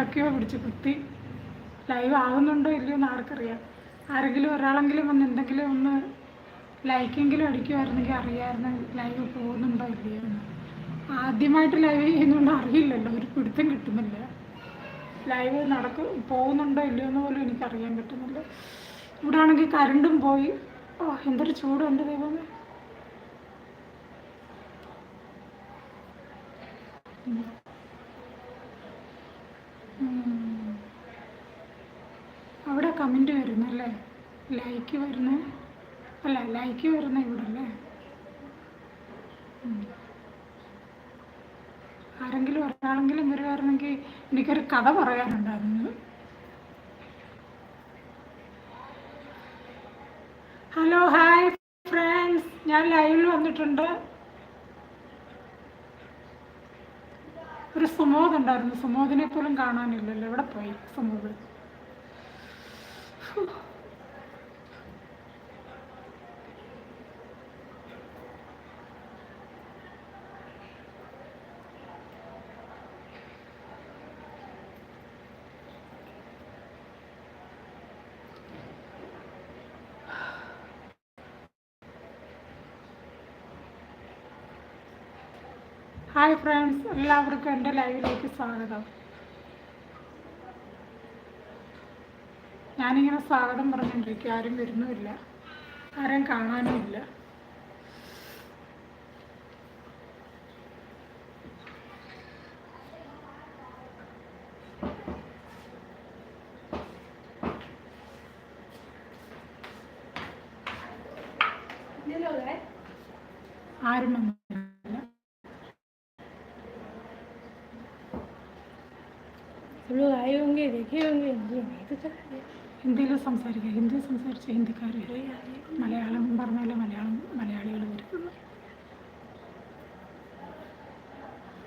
എവിടൊക്കെയോ പിടിച്ച് കുത്തി. ലൈവ് ആകുന്നുണ്ടോ ഇല്ലയോ എന്ന് ആർക്കറിയാം. ആരെങ്കിലും ഒരാളെങ്കിലും വന്ന് എന്തെങ്കിലും ഒന്ന് ലൈക്കെങ്കിലും അടിക്കുമായിരുന്നെങ്കിൽ അറിയാമായിരുന്നു ലൈവ് പോകുന്നുണ്ടോ ഇല്ലയോ എന്ന്. ആദ്യമായിട്ട് ലൈവ് ചെയ്യുന്നുണ്ടോ അറിയില്ലല്ലോ ഒരു പിടുത്തം കിട്ടുന്നില്ല. ലൈവ് നടക്കും പോകുന്നുണ്ടോ ഇല്ലയോ എന്ന് പോലും എനിക്ക് അറിയാൻ പറ്റുന്നില്ല. ഇവിടെ ആണെങ്കിൽ കരണ്ടും പോയി. ഓ എന്തൊരു ചൂട് എന്റെ ദൈവമേ. ഉം. അവിടെ കമന്റ് വരുന്നു അല്ലേ ലൈക്ക് വരുന്നു? അല്ല ലൈക്ക് വരുന്ന ഇവിടെ അല്ലേ. ആരെങ്കിലും ഒരാളെങ്കിലും വരുമായിരുന്നെങ്കിൽ എനിക്കൊരു കഥ പറയാനുണ്ടായിരുന്നു. ഹലോ ഹായ് ഫ്രണ്ട്സ് ഞാൻ ലൈവിൽ വന്നിട്ടുണ്ട്. ഒരു സുമോദ് ഉണ്ടായിരുന്നു. സുമോദിനെ പോലും കാണാനില്ലല്ലോ. എവിടെ പോയി സുമോദ്? ഹായ് ഫ്രണ്ട്സ് എല്ലാവർക്കും എന്റെ ലൈവിലേക്ക് സ്വാഗതം. ഞാനിങ്ങനെ സ്വാഗതം പറഞ്ഞുകൊണ്ടിരിക്കും ആരും വരുന്നുമില്ല. ആരും കാണാനും ഇല്ല ആരും വന്നില്ല. രേഖയൊന്നും ഹിന്ദിയിൽ സംസാരിക്കുക. ഹിന്ദി സംസാരിച്ച ഹിന്ദിക്കാർ മലയാളം പറഞ്ഞാലും മലയാളം മലയാളികൾ വരും.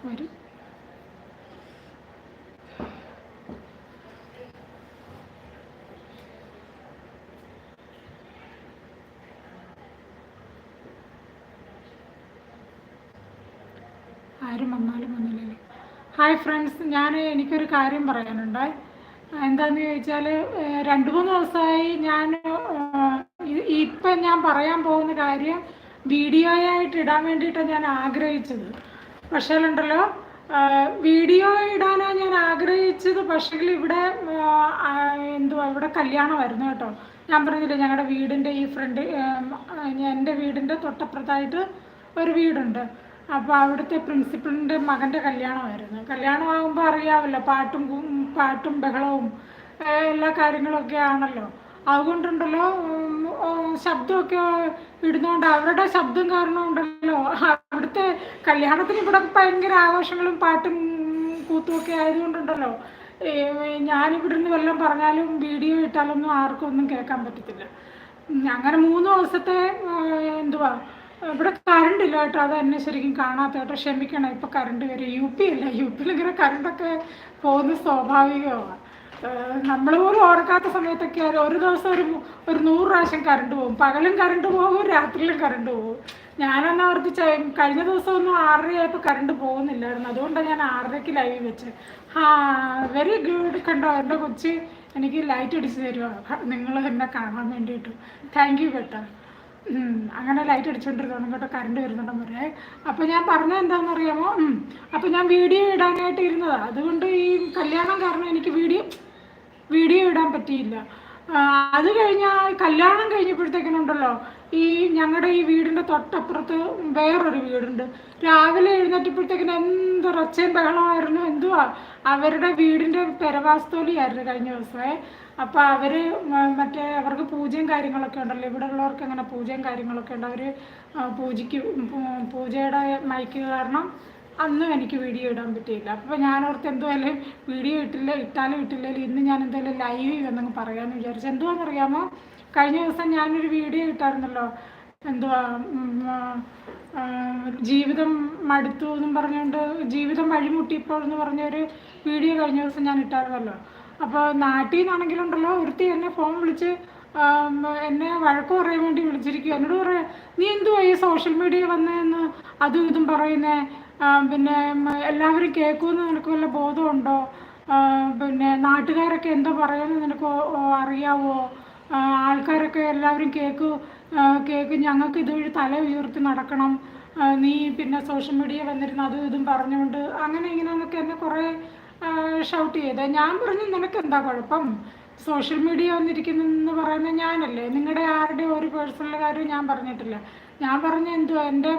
വരും. ആരും വന്നാലും ഹായ് ഫ്രണ്ട്സ് ഞാൻ എനിക്കൊരു കാര്യം പറയാനുണ്ട് എന്താന്ന് ചോദിച്ചാൽ രണ്ട് മൂന്ന് ദിവസമായി ഞാൻ ഇപ്പം ഞാൻ പറയാൻ പോകുന്ന കാര്യം വീഡിയോയായിട്ട് ഇടാൻ വേണ്ടിയിട്ടാണ് ഞാൻ ആഗ്രഹിച്ചത്. പക്ഷേ ഉണ്ടല്ലോ വീഡിയോ ഇടാനാണ് ഞാൻ ആഗ്രഹിച്ചത്. പക്ഷേ ഇവിടെ എന്തുവാ ഇവിടെ കല്യാണമായിരുന്നു കേട്ടോ. ഞാൻ പറഞ്ഞില്ലേ ഞങ്ങളുടെ വീടിന്റെ ഈ ഫ്രണ്ട് എന്റെ വീടിന്റെ തൊട്ടപ്പുറത്തായിട്ട് ഒരു വീടുണ്ട്. അപ്പോൾ അവിടുത്തെ പ്രിൻസിപ്പളിന്റെ മകന്റെ കല്യാണമായിരുന്നു. കല്യാണമാകുമ്പോൾ അറിയാമല്ലോ പാട്ടും പാട്ടും ബഹളവും എല്ലാ കാര്യങ്ങളൊക്കെ ആണല്ലോ. അതുകൊണ്ടുണ്ടല്ലോ ശബ്ദമൊക്കെ ഇടുന്നതുകൊണ്ട് അവരുടെ ശബ്ദം കാരണം ഉണ്ടല്ലോ അവിടുത്തെ കല്യാണത്തിന് ഇവിടെ ഭയങ്കര ആഘോഷങ്ങളും പാട്ടും കൂത്തും ഒക്കെ ആയതുകൊണ്ടുണ്ടല്ലോ. ഞാനിവിടെ നിന്ന് വല്ലതും പറഞ്ഞാലും വീഡിയോ ഇട്ടാലൊന്നും ആർക്കും ഒന്നും കേൾക്കാൻ പറ്റത്തില്ല. അങ്ങനെ മൂന്ന് ദിവസത്തെ എന്തുവാ ഇവിടെ കറണ്ട് ഇല്ല കേട്ടോ. അത് ശരിക്കും കാണാത്ത കേട്ടോ. ക്ഷമിക്കണം ഇപ്പൊ കറണ്ട് വരും. യു പി അല്ല യു പിയിൽ ഇങ്ങനെ കറണ്ടൊക്കെ പോകുന്നത് സ്വാഭാവികമാണ്. നമ്മൾ പോലും ഓർക്കാത്ത സമയത്തൊക്കെ ഒരു ദിവസം ഒരു ഒരു നൂറ് പ്രാവശ്യം കറണ്ട് പോകും. പകലും കറണ്ട് പോകും രാത്രിയിലും കറണ്ട് പോകും. ഞാനെന്നാ ഓർത്ത് ചെ- കഴിഞ്ഞ ദിവസം ഒന്നും ആറരയായപ്പോൾ കറണ്ട് പോകുന്നില്ലായിരുന്നു. അതുകൊണ്ടാണ് ഞാൻ ആറരയ്ക്ക് ലൈവ് വെച്ച് ആ വെരി ഗുഡ് കണ്ടോ? എന്റെ കൊച്ചി എനിക്ക് ലൈറ്റ് അടിച്ച് തരുവാ. നിങ്ങൾ എന്നെ കാണാൻ വേണ്ടിയിട്ട്. താങ്ക് യു കേട്ടോ. അങ്ങനെ ലൈറ്റ് അടിച്ചുകൊണ്ടിരുന്നു കേട്ടോ കറണ്ട് വരുന്നുണ്ടെന്ന് പറയാം. അപ്പോൾ ഞാൻ പറഞ്ഞത് എന്താണെന്നറിയാമോ? ഉം, അപ്പോൾ ഞാൻ വീഡിയോ ഇടാനായിട്ട് ഇരുന്നത്. അതുകൊണ്ട് ഈ കല്യാണം കാരണം എനിക്ക് വീഡിയോ വീഡിയോ ഇടാൻ പറ്റിയില്ല. അത് കഴിഞ്ഞാൽ കല്യാണം കഴിഞ്ഞപ്പോഴത്തേക്കിനുണ്ടല്ലോ ഈ ഞങ്ങളുടെ ഈ വീടിന്റെ തൊട്ടപ്പുറത്ത് വേറൊരു വീടുണ്ട്. രാവിലെ എഴുന്നേറ്റപ്പോഴത്തേക്കിന് എന്ത് ഒച്ചയും ബഹളമായിരുന്നു. എന്തുവാ അവരുടെ വീടിന്റെ പെരവാസ്തോലിയായിരുന്നു കഴിഞ്ഞ ദിവസമേ. അപ്പോൾ അവർ മറ്റേ അവർക്ക് പൂജയും കാര്യങ്ങളൊക്കെ ഉണ്ടല്ലോ. ഇവിടെ ഉള്ളവർക്ക് അങ്ങനെ പൂജയും കാര്യങ്ങളൊക്കെ ഉണ്ട്? അവർ പൂജയ്ക്ക് പൂജയുടെ മൈക്ക് കാരണം അന്നും എനിക്ക് വീഡിയോ ഇടാൻ പറ്റിയില്ല. അപ്പോൾ ഞാൻ ഓർത്ത് എന്തുവായാലും വീഡിയോ ഇട്ടില്ല ഇട്ടാലും ഇട്ടില്ലെങ്കിലും ഇന്ന് ഞാൻ എന്തായാലും ലൈവ് വന്നങ്ങ് പറയാമെന്ന് വിചാരിച്ചു. എന്തുവാണെന്നറിയാമോ കഴിഞ്ഞ ദിവസം ഞാനൊരു വീഡിയോ ഇട്ടായിരുന്നല്ലോ. എന്തുവാ ജീവിതം മടുത്തു എന്നും പറഞ്ഞുകൊണ്ട് ജീവിതം വഴിമുട്ടിയപ്പോൾ എന്ന് പറഞ്ഞൊരു വീഡിയോ കഴിഞ്ഞ ദിവസം ഞാൻ ഇട്ടായിരുന്നല്ലോ. അപ്പോൾ നാട്ടിൽ നിന്നാണെങ്കിലുണ്ടല്ലോ ഒരുത്തി എന്നെ ഫോൺ വിളിച്ച് എന്നെ വഴക്ക് പറയാൻ വേണ്ടി വിളിച്ചിരിക്കും എന്നോട് പറയാം നീ എന്തുവാ ഈ സോഷ്യൽ മീഡിയ വന്നതെന്ന് അതും ഇതും പറയുന്നേ. പിന്നെ എല്ലാവരും കേൾക്കുമെന്ന് നിനക്ക് വല്ല ബോധമുണ്ടോ? പിന്നെ നാട്ടുകാരൊക്കെ എന്താ പറയുന്നത് നിനക്ക് അറിയാവോ? ആൾക്കാരൊക്കെ എല്ലാവരും കേക്ക് കേക്ക് ഞങ്ങൾക്ക് ഇതുവഴി തല ഉയർത്തി നടക്കണം. നീ പിന്നെ സോഷ്യൽ മീഡിയ വന്നിരുന്ന അതും ഇതും പറഞ്ഞുകൊണ്ട് അങ്ങനെ ഇങ്ങനെ എന്നൊക്കെ എന്നെ കുറേ ഷൗട്ട് ചെയ്ത്. ഞാൻ പറഞ്ഞു നിനക്ക് എന്താ കുഴപ്പം? സോഷ്യൽ മീഡിയ വന്നിരിക്കുന്നെന്ന് പറയുന്നത് ഞാനല്ലേ. നിങ്ങളുടെ ആരുടെ ഒരു പേഴ്സണൽ കാര്യം ഞാൻ പറഞ്ഞിട്ടില്ല. ഞാൻ പറഞ്ഞ എന്തുവാ? എന്റെ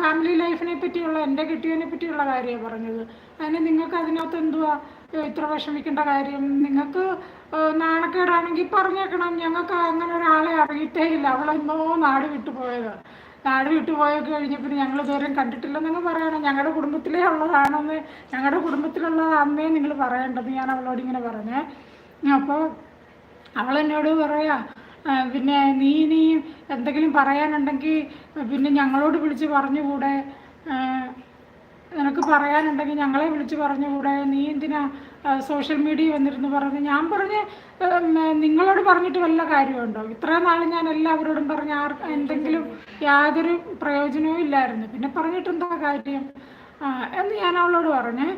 ഫാമിലി ലൈഫിനെ പറ്റിയുള്ള എന്റെ കെട്ടിയതിനെ പറ്റിയുള്ള കാര്യമാണ് പറഞ്ഞത്. അതിന് നിങ്ങൾക്ക് അതിനകത്ത് എന്തുവാ? ഇത്ര വിഷമിക്കേണ്ട കാര്യം. നിങ്ങൾക്ക് നാണക്കേടാണെങ്കിൽ പറഞ്ഞേക്കണം. ഞങ്ങൾക്ക് അങ്ങനെ ഒരാളെ അറിയിട്ടേ ഇല്ല. അവളെന്നോ നാട് വിട്ടു പോയതാണ് നാട് വിട്ടു പോയൊക്കെ കഴിഞ്ഞപ്പോൾ ഞങ്ങൾ ഇതുവരെയും കണ്ടിട്ടില്ലെന്നങ്ങ് പറയണം. ഞങ്ങളുടെ കുടുംബത്തിലേ ഉള്ളതാണെന്ന് ഞങ്ങളുടെ കുടുംബത്തിലുള്ളതാണെന്നേ നിങ്ങൾ പറയേണ്ടത് ഞാൻ അവളോട് ഇങ്ങനെ പറഞ്ഞേ. അപ്പോൾ അവൾ എന്നോട് പറയാ പിന്നെ നീ ഇനി എന്തെങ്കിലും പറയാനുണ്ടെങ്കിൽ പിന്നെ ഞങ്ങളോട് വിളിച്ച് പറഞ്ഞുകൂടെ. നിനക്ക് പറയാനുണ്ടെങ്കിൽ ഞങ്ങളെ വിളിച്ച് പറഞ്ഞുകൂടെ നീ എന്തിനാ സോഷ്യൽ മീഡിയ വന്നിരുന്ന് പറഞ്ഞു? ഞാൻ പറഞ്ഞ് നിങ്ങളോട് പറഞ്ഞിട്ട് വല്ല കാര്യമുണ്ടോ? ഇത്രയും നാൾ ഞാൻ എല്ലാവരോടും പറഞ്ഞ ആർ എന്തെങ്കിലും യാതൊരു പ്രയോജനവും ഇല്ലായിരുന്നു. പിന്നെ പറഞ്ഞിട്ട് എന്താ കാര്യം എന്ന് ഞാൻ അവളോട് പറഞ്ഞ്.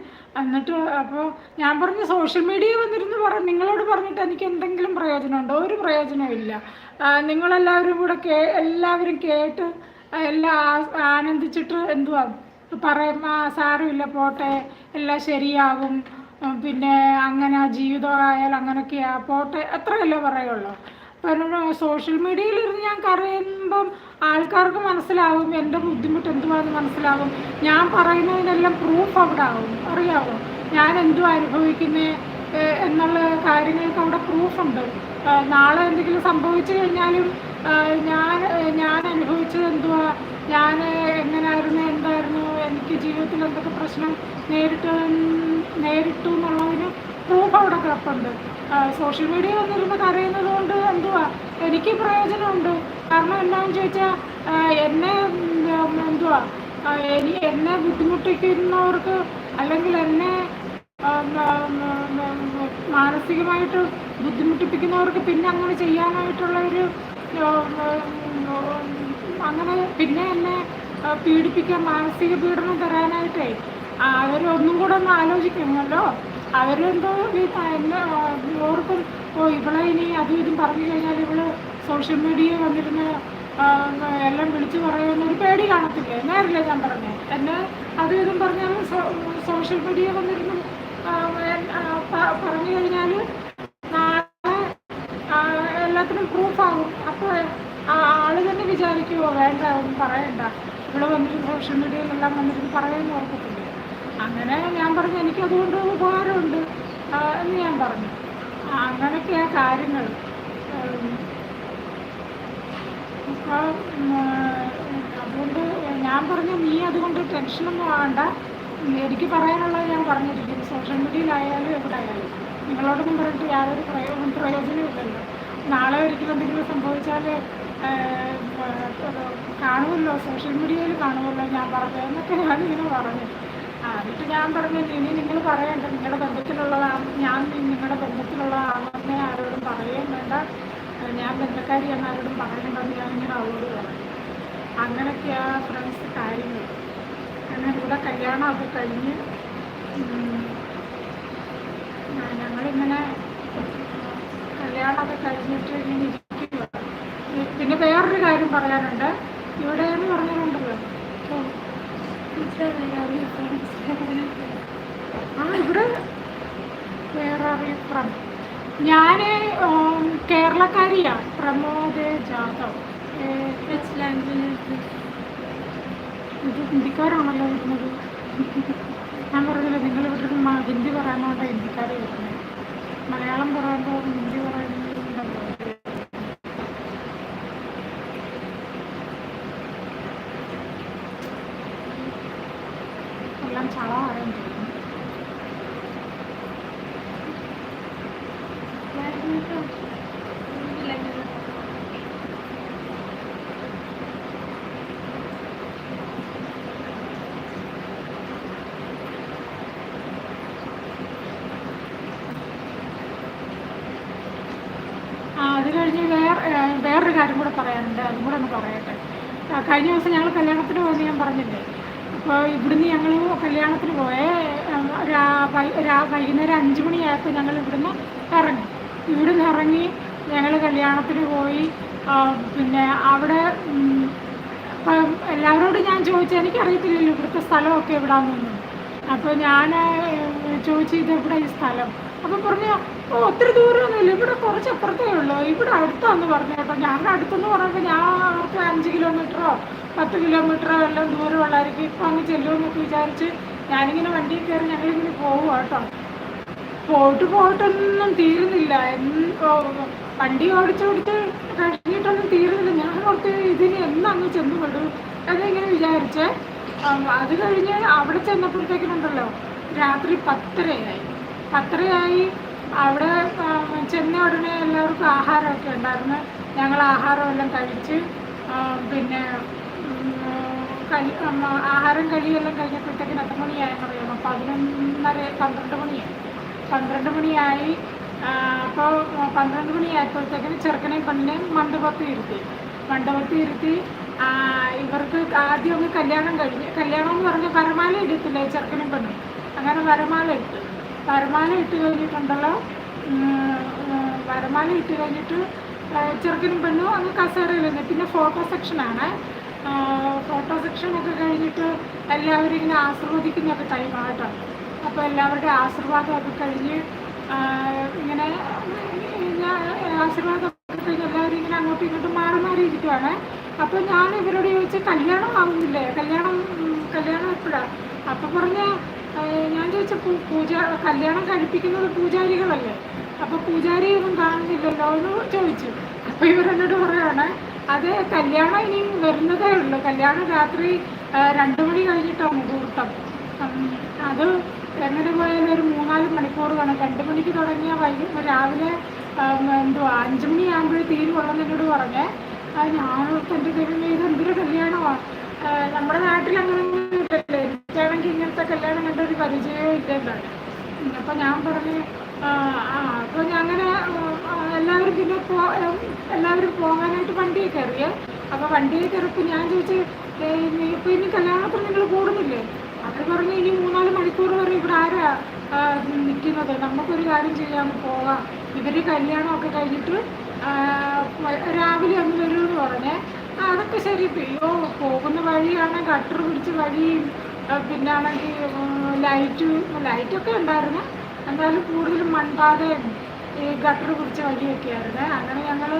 എന്നിട്ട് അപ്പോൾ ഞാൻ പറഞ്ഞു സോഷ്യൽ മീഡിയ വന്നിരുന്ന് പറഞ്ഞു നിങ്ങളോട് പറഞ്ഞിട്ട് എനിക്ക് എന്തെങ്കിലും പ്രയോജനമുണ്ടോ? ഒരു ആ, നിങ്ങളെല്ലാവരും കൂടെ കേ എല്ലാവരും കേട്ട് എല്ലാം ആനന്ദിച്ചിട്ട് എന്തുവാ? പറയും ആ സാരമില്ല പോട്ടെ എല്ലാം ശരിയാകും. പിന്നെ അങ്ങനെ ജീവിതമായാൽ അങ്ങനെയൊക്കെയാ പോട്ടെ അത്രയല്ലേ പറയുള്ളൂ. അപ്പം സോഷ്യൽ മീഡിയയിൽ ഇരുന്ന് ഞാൻ കരയുമ്പം ആൾക്കാർക്ക് മനസ്സിലാവും എന്റെ ബുദ്ധിമുട്ട് എന്തുവാന്ന് മനസ്സിലാവും. ഞാൻ പറയുന്നതിനെല്ലാം പ്രൂഫ് അവിടെ ആവും അറിയാവോ? ഞാൻ എന്തു അനുഭവിക്കുന്നത് എന്നുള്ള കാര്യങ്ങൾക്ക് അവിടെ പ്രൂഫുണ്ട് നാളെ എന്തെങ്കിലും സംഭവിച്ചു കഴിഞ്ഞാലും ഞാൻ ഞാൻ അനുഭവിച്ചത് എന്തുവാ? ഞാൻ എങ്ങനെയായിരുന്നു എന്തായിരുന്നു? എനിക്ക് ജീവിതത്തിൽ എന്തൊക്കെ പ്രശ്നം നേരിട്ട് നേരിട്ടു എന്നുള്ളതിന് പ്രൂഫ് അവിടെ കിടപ്പുണ്ട്. സോഷ്യൽ മീഡിയ വന്നിരുന്ന് കരയുന്നത് കൊണ്ട് എന്തുവാ? എനിക്ക് പ്രയോജനമുണ്ട്. കാരണം എന്താണെന്ന് ചോദിച്ചാൽ എന്നെ എന്തുവാ? എനി എന്നെ ബുദ്ധിമുട്ടിക്കുന്നവർക്ക് അല്ലെങ്കിൽ എന്നെ മാനസികമായിട്ട് ബുദ്ധിമുട്ടിപ്പിക്കുന്നവർക്ക് പിന്നെ അങ്ങനെ ചെയ്യാനായിട്ടുള്ള ഒരു അങ്ങനെ പിന്നെ എന്നെ പീഡിപ്പിക്കാൻ മാനസിക പീഡനം തരാനായിട്ടേ അവരൊന്നും കൂടെ ഒന്ന് ആലോചിക്കണമല്ലോ. അവരെന്തോ എന്നെ ഓർക്കും ഓ ഇവളെ ഇനി അതും ഇതും പറഞ്ഞു കഴിഞ്ഞാൽ ഇവൾ സോഷ്യൽ മീഡിയ വന്നിരുന്ന് എല്ലാം വിളിച്ചു പറയുമെന്നൊരു പേടി കാണത്തില്ലേ? നേരല്ലേ ഞാൻ പറഞ്ഞേ? എന്നെ അതും ഇതും പറഞ്ഞാൽ സോഷ്യൽ മീഡിയ വന്നിരുന്നു പറഞ്ഞു കഴിഞ്ഞാൽ എല്ലാത്തിനും പ്രൂഫാകും അപ്പോൾ ആൾ തന്നെ വിചാരിക്കുമോ വേണ്ട ഒന്നും പറയണ്ട. ഇവിടെ വന്നിട്ട് സോഷ്യൽ മീഡിയയിലെല്ലാം വന്നിട്ട് പറയാൻ ഓർക്കത്തില്ല. അങ്ങനെ ഞാൻ പറഞ്ഞു എനിക്ക് അതുകൊണ്ട് ഉപകാരമുണ്ട്. ആ, എന്ന് ഞാൻ പറഞ്ഞു. ആ, അങ്ങനെയൊക്കെയാ കാര്യങ്ങൾ. അപ്പോൾ അതുകൊണ്ട് ഞാൻ പറഞ്ഞു നീ അതുകൊണ്ട് ടെൻഷനൊന്നും ആകണ്ട എനിക്ക് പറയാനുള്ളത് ഞാൻ പറഞ്ഞിരിക്കുന്നു. സോഷ്യൽ മീഡിയയിലായാലും എവിടെ ആയാലും. നിങ്ങളോടൊന്നും പറഞ്ഞിട്ട് യാതൊരു പ്രയോജനം പ്രയോജനവും ഇല്ലല്ലോ നാളെ ഒരിക്കലും എന്തെങ്കിലും സംഭവിച്ചാൽ കാണുമല്ലോ സോഷ്യൽ മീഡിയയിൽ കാണുമല്ലോ ഞാൻ പറഞ്ഞത് എന്നൊക്കെ ഞാനിങ്ങനെ പറഞ്ഞു. എന്നിട്ട് ഞാൻ പറഞ്ഞു ഇനി നിങ്ങൾ പറയണ്ട നിങ്ങളുടെ ബന്ധത്തിലുള്ളതാണ് ഞാൻ നിങ്ങളുടെ ബന്ധത്തിലുള്ളതാണെന്ന് ആരോടും പറയുകയും വേണ്ട. ഞാൻ ഞാൻ ബന്ധക്കാരിയാണ് ആരോടും പറയണ്ടെന്ന് ഞാൻ ഇങ്ങനെ അവളോട് പറഞ്ഞു. അങ്ങനെയൊക്കെയാണ് ഫ്രണ്ട്സ് കാര്യങ്ങൾ അങ്ങനെ ഇവിടെ കല്യാണം അത് കഴിഞ്ഞ് ഞങ്ങളിങ്ങനെ കല്യാണമൊക്കെ കഴിഞ്ഞിട്ട് ഇങ്ങനെ ഇരിക്കുക പിന്നെ വേറൊരു കാര്യം പറയാനുണ്ട്. ഇവിടെ എന്ന് പറഞ്ഞിട്ടുണ്ടല്ലോ. ആ ഇവിടെ വേറെ അറിയപ്പം ഞാൻ കേരളക്കാരിയാ. പ്രമോദ് ജാദവ്. ലാംഗ്വേജ് ഇത് ഹിന്ദിക്കാരാണല്ലോ വരുന്നത്. ഞാൻ പറഞ്ഞില്ല മ- ഹിന്ദി പറയാനോണ്ട് ഹിന്ദിക്കാരെ വരുന്നത്. മലയാളം പറയുമ്പോൾ ഹിന്ദി പറയുന്നുണ്ടല്ലോ എല്ലാം ചളമാകാൻ തോന്നുന്നു ആ അത് കഴിഞ്ഞ് വേറെ വേറൊരു കാര്യം കൂടെ പറയാനുണ്ട്. അതും കൂടെ ഒന്ന് പറയട്ടെ. കഴിഞ്ഞ ദിവസം ഞങ്ങൾ കല്യാണത്തിന് പോയി ഞാൻ പറഞ്ഞില്ലേ? അപ്പോൾ ഇവിടുന്ന് ഞങ്ങൾ കല്യാണത്തിന് പോയേ വൈകുന്നേരം അഞ്ച് മണിയായപ്പോൾ ഞങ്ങൾ ഇവിടുന്ന് ഇറങ്ങി. ഇവിടുന്ന് ഇറങ്ങി ഞങ്ങൾ കല്യാണത്തിന് പോയി. പിന്നെ അവിടെ അപ്പം എല്ലാവരോടും ഞാൻ ചോദിച്ചു എനിക്കറിയത്തില്ലല്ലോ ഇവിടുത്തെ സ്ഥലമൊക്കെ എവിടാന്നൊന്നും അപ്പോൾ ഞാൻ ചോദിച്ചു ഇത് എവിടെ ഈ സ്ഥലം? അപ്പോൾ പറഞ്ഞു ഓ ഒത്തിരി ദൂരമൊന്നുമില്ല. ഇവിടെ കുറച്ച് അപ്പുറത്തേ ഉള്ളൂ. ഇവിടെ അടുത്താന്ന് പറഞ്ഞു കേട്ടോ. ഞങ്ങളുടെ അടുത്തെന്ന് പറയുമ്പോൾ ഞാൻ അവർക്ക് അഞ്ച് കിലോമീറ്ററോ പത്ത് കിലോമീറ്ററോ എല്ലാം ദൂരമുള്ളായിരിക്കും. ഇപ്പം അങ്ങ് ചെല്ലുമെന്നൊക്കെ വിചാരിച്ച് ഞാനിങ്ങനെ വണ്ടിയിൽ കയറി ഞങ്ങളിങ്ങനെ പോകും കേട്ടോ. പോയിട്ട് പോയിട്ടൊന്നും തീരുന്നില്ല. വണ്ടി ഓ, വണ്ടി ഓടിച്ചോടിച്ച് കഴിഞ്ഞിട്ടൊന്നും തീരുന്നില്ല. ഞാൻ ഓർത്ത് ഇതിന് എന്നങ്ങ് ചെന്ന് വിടും എന്നിങ്ങനെ വിചാരിച്ചേ. അത് കഴിഞ്ഞ് അവിടെ ചെന്നപ്പോഴത്തേക്കിനുണ്ടല്ലോ രാത്രി പത്തരയായി. പത്തരയായി അവിടെ ചെന്ന ഉടനെ എല്ലാവർക്കും ആഹാരമൊക്കെ ഉണ്ടായിരുന്നു. ഞങ്ങൾ ആഹാരമെല്ലാം കഴിച്ച് പിന്നെ കഴി ആഹാരം കഴിയെല്ലാം കഴിഞ്ഞപ്പോഴത്തേക്കിന് എത്ര മണിയായെന്ന് അറിയാമോ? പതിനൊന്നര പന്ത്രണ്ട് മണിയായി. പന്ത്രണ്ട് മണിയായി. അപ്പോൾ പന്ത്രണ്ട് മണിയായപ്പോഴത്തേക്കിന് ചെറുക്കനെയും പെണ്ണിനെയും മണ്ഡപത്തിൽ ഇരുത്തി. മണ്ഡപത്തിൽ ഇരുത്തി ഇവർക്ക് ആദ്യം ഒന്ന് കല്യാണം കഴിഞ്ഞ് കല്യാണം എന്ന് പറഞ്ഞാൽ വരമാല ഇടത്തില്ലേ ചെറുക്കനും പെണ്ണും? അങ്ങനെ വരമാല ഇട്ട്. വരമാല ഇട്ട് കഴിഞ്ഞിട്ടുണ്ടല്ലോ. വരുമാനം ഇട്ട് കഴിഞ്ഞിട്ട് ചെറുക്കനും പെണ്ണും അങ്ങ് കസേരയിൽ നിന്ന് പിന്നെ ഫോട്ടോ സെക്ഷനാണ് ഫോട്ടോ സെക്ഷനൊക്കെ കഴിഞ്ഞിട്ട് എല്ലാവരും ഇങ്ങനെ ആസ്വദിക്കുന്നൊക്കെ ടൈമാട്ടോ അപ്പോൾ എല്ലാവരുടെയും ആശീർവാദമൊക്കെ കഴിഞ്ഞ് ഇങ്ങനെ ആശീർവാദം ആശീർവാദമൊക്കെ കഴിഞ്ഞ് എല്ലാവരും ഇങ്ങനെ അങ്ങോട്ടും ഇങ്ങോട്ടും മാറി മാറി ഇരിക്കുവാണ് അപ്പോൾ ഞാൻ ഇവരോട് ചോദിച്ച് കല്യാണം ആവുന്നില്ലേ? കല്യാണം കല്യാണം എപ്പോഴാണ് അപ്പോൾ പറഞ്ഞ ഞാൻ ചോദിച്ച പൂജ കല്യാണം കഴിപ്പിക്കുന്നത് പൂജാരികളല്ലേ? അപ്പോൾ പൂജാരി ഒന്നും കാണുന്നില്ലല്ലോ എന്ന് ചോദിച്ചു. അപ്പോൾ ഇവരെന്നോട് പറയാണ് അത് കല്യാണം ഇനി വരുന്നതേ ഉള്ളൂ. കല്യാണം രാത്രി രണ്ടു മണി കഴിഞ്ഞിട്ടാണ് മുഹൂർത്തം. അത് എങ്ങനെ പോയാലും ഒരു മൂന്നാൽ മണിക്കൂർ വേണം. രണ്ട് മണിക്ക് തുടങ്ങിയ വൈകി രാവിലെ എന്തുവാ അഞ്ചു മണി ആകുമ്പോഴേ തീരുവുള്ളെന്ന് എന്നോട് പറഞ്ഞേ. അത് ഞാനോർത്ത് എന്റെ ദൈവമേ ഇത് എന്തൊരു കല്യാണമാണ് നമ്മുടെ നാട്ടിൽ അങ്ങനെ ഇല്ലല്ലേ എനിക്കാണെങ്കിൽ ഇങ്ങനത്തെ കല്യാണം കണ്ട ഒരു പരിചയവും ഇല്ലല്ലോ അപ്പം ഞാൻ പറഞ്ഞു അപ്പോൾ അങ്ങനെ എല്ലാവരും പിന്നെ പോ എല്ലാവരും പോകാനായിട്ട് വണ്ടിയിൽ കയറിയ. അപ്പോൾ വണ്ടിയിൽ കയറിയപ്പോൾ ഞാൻ ചോദിച്ചു ഇപ്പോൾ ഇനി കല്യാണത്തിന് നിങ്ങൾ കൂടുന്നില്ലേ? അവർ പറഞ്ഞു ഇനി മൂന്നാൽ മണിക്കൂർ വരെ ഇവിടെ ആരാ നിൽക്കുന്നത് നമുക്കൊരു കാര്യം ചെയ്യാം പോകാം ഇവർ കല്യാണമൊക്കെ കഴിഞ്ഞിട്ട് രാവിലെ ഒന്ന് വരുമെന്ന് പറഞ്ഞേ. അതൊക്കെ ശരി. അയ്യോ പോകുന്ന വഴിയാണ് ഗട്ടർ പിടിച്ച വഴിയും പിന്നാണെങ്കിൽ ലൈറ്റ് ലൈറ്റൊക്കെ ഉണ്ടായിരുന്നു. എന്തായാലും കൂടുതലും മൺപാതയും ഈ ഗട്ടർ പിടിച്ച വഴിയൊക്കെയായിരുന്നു അങ്ങനെ ഞങ്ങൾ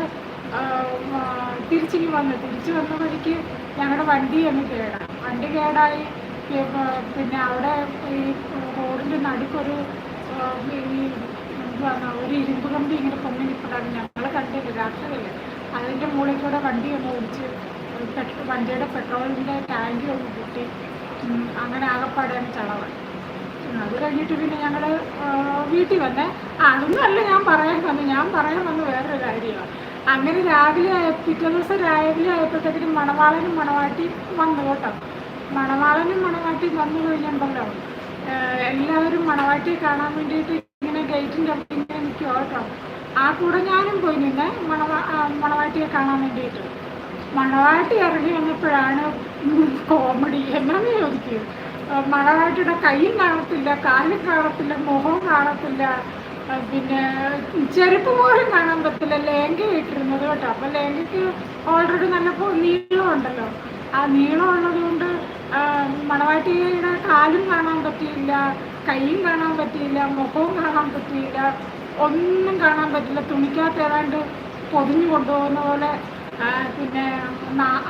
തിരിച്ചിങ്ങി വന്നു. തിരിച്ചു വന്ന വഴിക്ക് ഞങ്ങളുടെ വണ്ടി അങ്ങ് കേടാണ് വണ്ടി കേടായി. പിന്നെ അവിടെ ഈ റോഡിന്റെ നടുക്കൊരു ഈ എന്തുവാണ് ഒരു ഇരുമ്പ് കമ്പി ഇങ്ങനെ പൊങ്ങി നിൽപ്പുണ്ടായിരുന്നു ഞങ്ങൾ കണ്ടില്ല രാത്രിയില്ല അതിന്റെ മുകളിൽ കൂടെ വണ്ടി ഒന്ന് ഓടിച്ച് പെട്രോ വണ്ടിയുടെ പെട്രോളിന്റെ ടാങ്കി ഒന്ന് പൊട്ടി. അങ്ങനെ ആകെപ്പാടാണ് ചളവായി. അത് കഴിഞ്ഞിട്ട് പിന്നെ ഞങ്ങൾ വീട്ടിൽ വന്നേ. ആ, അതൊന്നും ഞാൻ പറയാൻ വന്നു. ഞാൻ പറയാൻ വന്ന വേറൊരു കാര്യമാണ്. അങ്ങനെ രാവിലെ പിറ്റേ ദിവസം രാവിലെ ആയപ്പോഴത്തേക്കും മണവാളനും മണവാട്ടി വന്നു കേട്ടോ. മണവാളനും മണവാട്ടി വന്നു കഴിഞ്ഞിട്ടുണ്ടല്ലോ എല്ലാവരും മണവാട്ടിയെ കാണാൻ വേണ്ടിയിട്ട് ഇങ്ങനെ ഗേറ്റിന്റെ അടുത്ത് ഇങ്ങനെ നിൽക്കുക കേട്ടോ. ആ കൂടെ ഞാനും പോയി നിന്നെ മണവാ മണവാട്ടിയെ കാണാൻ വേണ്ടിയിട്ട്. മണവാട്ടി ഇറങ്ങി വന്നപ്പോഴാണ് കോമഡി എന്നാന്ന് ചോദിക്കൂ മണവാട്ടിയുടെ കൈയും കാണത്തില്ല കാലും കാണത്തില്ല മുഖവും കാണത്തില്ല. പിന്നെ ചെരുപ്പ് പോലും കാണാൻ പറ്റില്ല ലേങ്ക ഇട്ടിരുന്നത് കേട്ടോ. അപ്പം ലേങ്കയ്ക്ക് ഓൾറെഡി നല്ല നീളമുണ്ടല്ലോ ആ നീളം ഉള്ളത് കൊണ്ട് മണവാട്ടിയുടെ കാലും കാണാൻ പറ്റിയില്ല കൈയും കാണാൻ പറ്റിയില്ല മുഖവും കാണാൻ പറ്റിയില്ല ഒന്നും കാണാൻ പറ്റില്ല. തുണിക്കകത്ത് ഏതാണ്ട് പൊതിഞ്ഞു കൊണ്ടുപോകുന്ന പോലെ പിന്നെ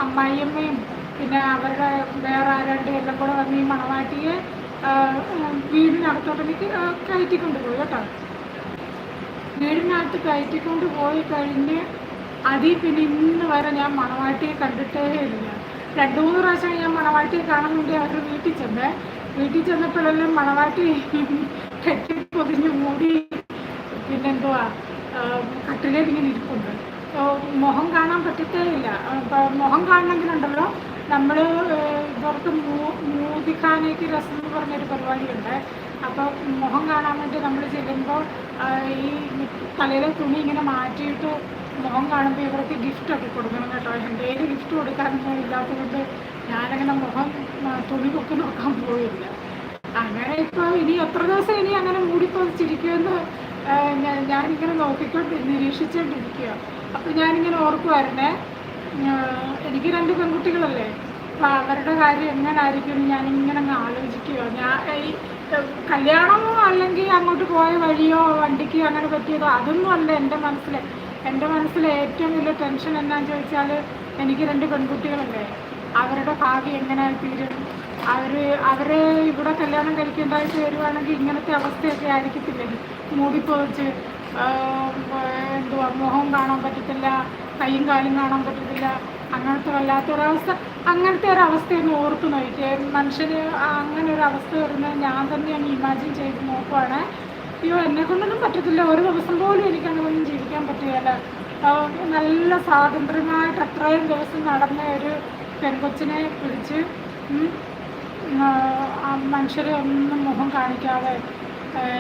അമ്മായിയമ്മയും പിന്നെ അവരുടെ വേറെ ആരാണ്ട് എല്ലാം കൂടെ വന്ന് ഈ മണവാട്ടിയെ വീടിനകത്തോട്ടേക്ക് കയറ്റിക്കൊണ്ട് പോയി കേട്ടോ. വീടിനകത്ത് കയറ്റിക്കൊണ്ട് പോയി കഴിഞ്ഞ് അതിൽ പിന്നെ ഇന്ന് വരെ ഞാൻ മണവാട്ടിയെ കണ്ടിട്ടേ ഇല്ല. രണ്ട് മൂന്ന് പ്രാവശ്യം ഞാൻ മണവാട്ടിയെ കാണാൻ വേണ്ടി അവരുടെ വീട്ടിൽ ചെന്നേ. വീട്ടിൽ ചെന്നപ്പോഴെല്ലാം മണവാട്ടി കെട്ടി പൊതിഞ്ഞ് മൂടി പിന്നെന്തുവാ കട്ടിലേക്ക് ഇങ്ങനെ ഇരിപ്പുണ്ട്. മുഖം കാണാൻ പറ്റത്തേ ഇല്ല. മുഖം കാണണമെങ്കിലുണ്ടല്ലോ. നമ്മൾ ഇവർക്ക് മൂ മൂതിഖാനയ്ക്ക് രസം എന്ന് പറഞ്ഞൊരു പരിപാടിയുണ്ട്. അപ്പോൾ മുഖം കാണാൻ വേണ്ടി നമ്മൾ ചെല്ലുമ്പോൾ ഈ തലയിലെ തുണി ഇങ്ങനെ മാറ്റിയിട്ട് മുഖം കാണുമ്പോൾ ഇവർക്ക് ഗിഫ്റ്റൊക്കെ കൊടുക്കണം കേട്ടോ. എന്റെ കയ്യിൽ ഗിഫ്റ്റ് കൊടുക്കാനൊന്നും ഇല്ലാത്തതുകൊണ്ട് ഞാനങ്ങനെ മുഖം തുണി പൊക്കി നോക്കാൻ പോയില്ല. അങ്ങനെ ഇപ്പോൾ ഇനി എത്ര ദിവസം ഇനി അങ്ങനെ മൂടിപ്പൊതിച്ചിരിക്കുമെന്ന് ഞാനിങ്ങനെ നോക്കിക്കൊണ്ട് നിരീക്ഷിച്ചുകൊണ്ടിരിക്കുക അപ്പം ഞാനിങ്ങനെ ഓർക്കുമായിരുന്നേ എനിക്ക് രണ്ട് പെൺകുട്ടികളല്ലേ. അപ്പം അവരുടെ കാര്യം എങ്ങനായിരിക്കും എന്ന് ഇങ്ങനെ അങ്ങ് ആലോചിക്കുകയോ ഞാൻ ഈ കല്യാണമോ അല്ലെങ്കിൽ അങ്ങോട്ട് പോയ വഴിയോ വണ്ടിക്ക് അങ്ങനെ പറ്റിയതോ അതൊന്നും അല്ല എന്റെ മനസ്സിൽ എന്റെ മനസ്സിൽ ഏറ്റവും വലിയ ടെൻഷൻ എന്നാന്ന് ചോദിച്ചാൽ എനിക്ക് രണ്ട് പെൺകുട്ടികളല്ലേ. അവരുടെ ഭാവി എങ്ങനെ തീരും? അവർ അവരെ ഇവിടെ കല്യാണം കഴിക്കേണ്ടതായിട്ട് വരുവാണെങ്കിൽ ഇങ്ങനത്തെ അവസ്ഥയൊക്കെ ആയിരിക്കത്തില്ലേ? മൂടിപ്പോച്ച് എന്തുവാ മുഖം കാണാൻ പറ്റത്തില്ല കൈയും കാലും കാണാൻ പറ്റത്തില്ല. അങ്ങനത്തെ വല്ലാത്തൊരവസ്ഥ അങ്ങനത്തെ ഒരു അവസ്ഥയൊന്ന് ഓർത്ത് നോക്കിയേ. മനുഷ്യന് അങ്ങനെ ഒരു അവസ്ഥ വരുന്നത് ഞാൻ തന്നെയാണ് ഇമാജിൻ ചെയ്ത് നോക്കുവാണ്. അയ്യോ എന്നെ കൊണ്ടൊന്നും പറ്റത്തില്ല. ഒരു ദിവസം പോലും എനിക്ക് അങ്ങനെയൊന്നും ജീവിക്കാൻ പറ്റുകയില്ല നല്ല സ്വാതന്ത്ര്യമായിട്ട് അത്രയും ദിവസം നടന്ന ഒരു പെൺകൊച്ചിനെ പിടിച്ച് മനുഷ്യരെ ഒന്നും മുഖം കാണിക്കാതെ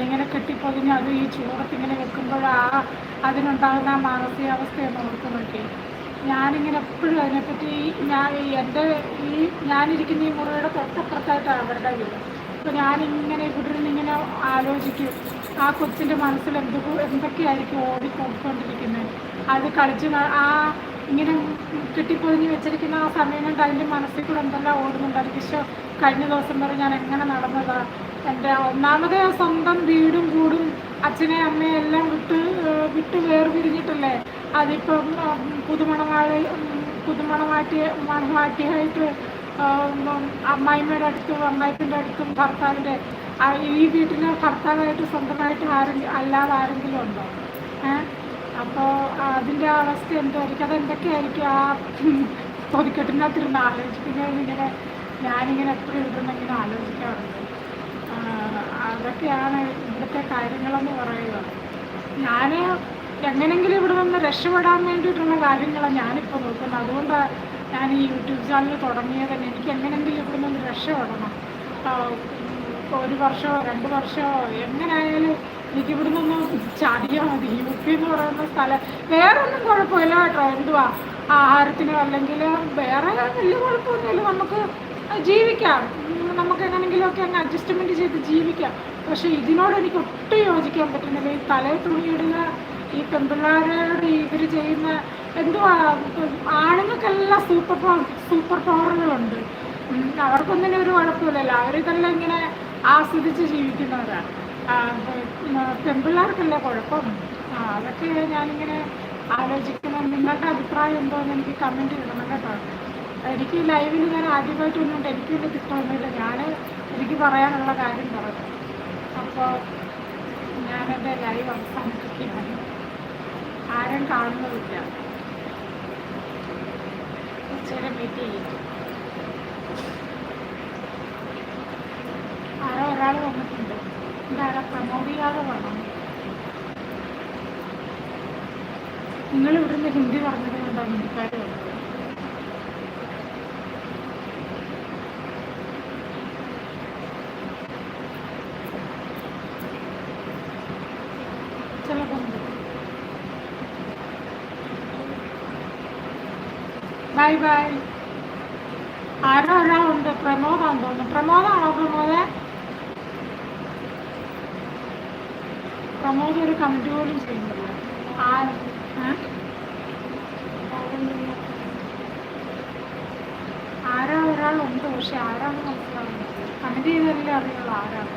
ഇങ്ങനെ കെട്ടിപ്പൊതിഞ്ഞ് അത് ഈ ചൂടത്ത് ഇങ്ങനെ വെക്കുമ്പോൾ ആ അതിനുണ്ടാകുന്ന ആ മാനസികാവസ്ഥയൊന്ന് ഓർത്ത് നോക്കി ഞാനിങ്ങനെ എപ്പോഴും അതിനെപ്പറ്റി ഞാൻ എന്റെ ഈ ഞാനിരിക്കുന്ന ഈ മുറിയുടെ തൊട്ടപ്പുറത്തായിട്ടാണ് അവരുടെ വീട്. അപ്പോൾ ഞാനിങ്ങനെ ഇവിടെ നിന്ന് ഇങ്ങനെ ആലോചിക്കും ആ കൊച്ചിന്റെ മനസ്സിൽ എന്ത് എന്തൊക്കെയായിരിക്കും ഓടിക്കൊണ്ടിരിക്കുന്നത് അത് കളിച്ച് ആ ഇങ്ങനെ കിട്ടിപ്പൊതിഞ്ഞ് വെച്ചിരിക്കുന്ന ആ സമയം കൊണ്ട് അതിന്റെ മനസ്സിൽ കൂടെ എന്തെല്ലാം ഓടുന്നുണ്ടായിരിക്കും പക്ഷേ കഴിഞ്ഞ ദിവസം വരെ ഞാൻ എങ്ങനെ നടന്നതാ? എന്റെ ഒന്നാമത് സ്വന്തം വീടും കൂടും അച്ഛനെ അമ്മയെ എല്ലാം വിട്ട് വിട്ട് വേർപിരിഞ്ഞിട്ടല്ലേ? അതിപ്പം പുതുമണവാട്ടി മണവാട്ടിയായിട്ട് ഉം, അമ്മായിമ്മയുടെ അടുത്തും അമ്മായിപ്പിന്റെ അടുത്തും ഭർത്താവിന്റെ ഈ വീട്ടിലെ ഭർത്താവായിട്ട് സ്വന്തമായിട്ട് ആരെങ്കിലും അല്ലാതെ ആരെങ്കിലും ഉണ്ടോ? ഏഹ് അപ്പോൾ അതിന്റെ അവസ്ഥ എന്തായിരിക്കും? അതെന്തൊക്കെയായിരിക്കും ആ പൊതിക്കെട്ടിനകത്തിരുന്ന് ആലോചിക്കുന്നത്? ഇങ്ങനെ ഞാനിങ്ങനെ എപ്പോഴും ഇരുന്ന് ആലോചിക്കാറുണ്ട്. അതൊക്കെയാണ് ഇവിടുത്തെ കാര്യങ്ങളെന്ന് പറയുന്നത് ഞാൻ എങ്ങനെങ്കിലും ഇവിടെ നിന്ന് രക്ഷപ്പെടാൻ വേണ്ടിയിട്ടുള്ള കാര്യങ്ങളാണ് ഞാനിപ്പോൾ നോക്കുന്നത്. അതുകൊണ്ടാണ് ഞാൻ ഈ യൂട്യൂബ് ചാനൽ തുടങ്ങിയത് തന്നെ എനിക്ക് എങ്ങനെങ്കിലും ഇവിടെ നിന്ന് രക്ഷപ്പെടണം. ഒരു വർഷമോ രണ്ട് വർഷമോ എങ്ങനെയായാലും എനിക്ക് ഇവിടെ നിന്ന് ചാടിയാൽ മതി. യു പി എന്ന് പറയുന്ന സ്ഥലം വേറെ ഒന്നും കുഴപ്പമില്ല കേട്ടോ. എന്തുവാ? ആഹാരത്തിനോ അല്ലെങ്കിൽ വേറെ വലിയ കുഴപ്പമൊന്നുമില്ല. നമുക്ക് ജീവിക്കാം. നമുക്ക് എങ്ങനെങ്കിലുമൊക്കെ അങ്ങ് അഡ്ജസ്റ്റ്മെന്റ് ചെയ്ത് ജീവിക്കാം. പക്ഷേ ഇതിനോട് എനിക്ക് ഒട്ടും യോജിക്കാൻ പറ്റുന്നില്ല. ഈ തലയിൽ തുണിയിടുക ഈ പെൺപിള്ളേരോട് ഇവർ ചെയ്യുന്ന എന്തുവാ ആണുങ്ങൾക്കെല്ലാം സൂപ്പർ പവർ സൂപ്പർ പവറുകളുണ്ട് അവർക്കൊന്നിനും ഒരു കുഴപ്പമില്ലല്ലോ. അവരിതെല്ലാം ഇങ്ങനെ ആസ്വദിച്ച് ജീവിക്കുന്നവരാണ് പെൺപിള്ളേർക്കല്ലേ കുഴപ്പം. അതൊക്കെ ഞാനിങ്ങനെ ആലോചിക്കണം നിങ്ങളുടെ അഭിപ്രായം എന്തോ എന്ന് എനിക്ക് കമന്റ് ഇടണം കേട്ടോ എനിക്ക് ലൈവിൽ ഞാൻ ആദ്യമായിട്ട് ആദ്യമായിട്ടൊന്നും എനിക്ക് വലിയ കിട്ടുമൊന്നുമില്ല ഞാൻ എനിക്ക് പറയാനുള്ള കാര്യം പറഞ്ഞു. അപ്പോൾ ഞാനെന്റെ ലൈവ് അവസാനിപ്പിക്കുകയാണ്. ആരും കാണുന്നതില്ല ഉച്ചയുടെ മീറ്റ് ചെയ്യും ആരോ ഒരാൾ വന്നിട്ടുണ്ട്. എന്താരാ പ്രമോട്ട് ചെയ്യാതെ വേണം? നിങ്ങൾ ഇവിടുന്ന് ഹിന്ദി പറഞ്ഞത് കൊണ്ടാണ് ഹിന്ദിക്കാർ വന്നത്. കമന്റ് പോലും ചെയ്യുന്നില്ല ആ? ആരോ ഒരാളുണ്ട് പക്ഷെ ആരാണെന്ന് മനസ്സിലാവുന്നില്ല. കമന്റ് ചെയ്തല്ലേ അറിയുള്ളൂ ആരാണ്.